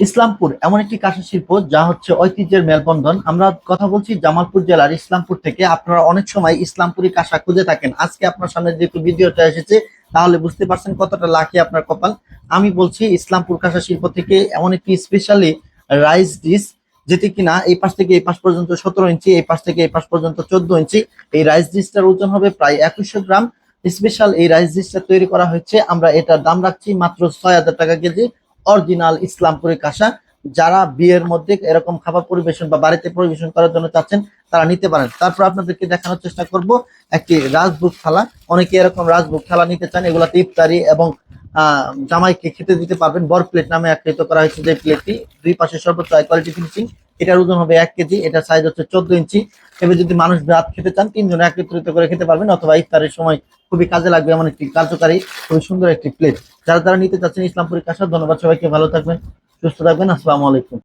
ইসলামপুর এমন একটি কাঁসা শিল্প যা হচ্ছে ঐতিহ্যের মেলবন্ধন। আমরা কথা বলছি জামালপুর জেলার ইসলামপুর থেকে। আপনারা অনেক সময় ইসলামপুরি কাঁসা খুঁজে থাকেন। আজকে আপনার সামনে যেহেতু ভিডিওটা এসেছে, তাহলে বুঝতে পারছেন কতটা লাকি আপনার কপাল। আমি বলছি, ইসলামপুর কাঁসা শিল্প থেকে এমন একটি স্পেশালি রাইস ডিশ যেটি কিনা এই পাশ থেকে এই পাশ পর্যন্ত সতেরো ইঞ্চি, এই পাশ থেকে এই পাশ পর্যন্ত চোদ্দ ইঞ্চি। এই রাইস ডিশটার ওজন হবে প্রায় একুশশো গ্রাম। স্পেশাল এই রাইস ডিশটা তৈরি করা হয়েছে। আমরা এটার দাম রাখছি মাত্র ছয় হাজার টাকা কেজি। অরিজিনাল ইসলামপুরি কাঁসা, যারা বিয়ের মধ্যে এরকম খাবার পরিবেশন বা বাড়িতে পরিবেশন করার জন্য চাচ্ছেন, তারা নিতে পারেন। তারপর আপনাদেরকে দেখানোর চেষ্টা করব একটি রাজভোগ থালা। অনেকে এরকম রাজভোগ থালা নিতে চান, এগুলাতে ইফতারি এবং জামাইকে খেতে দিতে পারবেন। বর প্লেট নামে আকৃত করা হয়েছে যে প্লেটটি। দুই পাশে সর্বোচ্চ হাই কোয়ালিটি ফিনিশিং এটার ওজন হবে এক কেজি এটা সাইজ হচ্ছে চোদ্দ ইঞ্চি। এবার যদি মানুষ ভাত খেতে চান, তিনজনে একত্রিত করে খেতে পারবেন অথবা ইফতারের সময় খুবই কাজে লাগবে এমন একটি কার্যকারী, খুবই সুন্দর একটি প্লেট যারা তারা নিতে চাচ্ছেন ইসলামপুরের কাছে, ধন্যবাদ সবাইকে, ভালো থাকবেন, সুস্থ থাকবেন, আসসালামু আলাইকুম।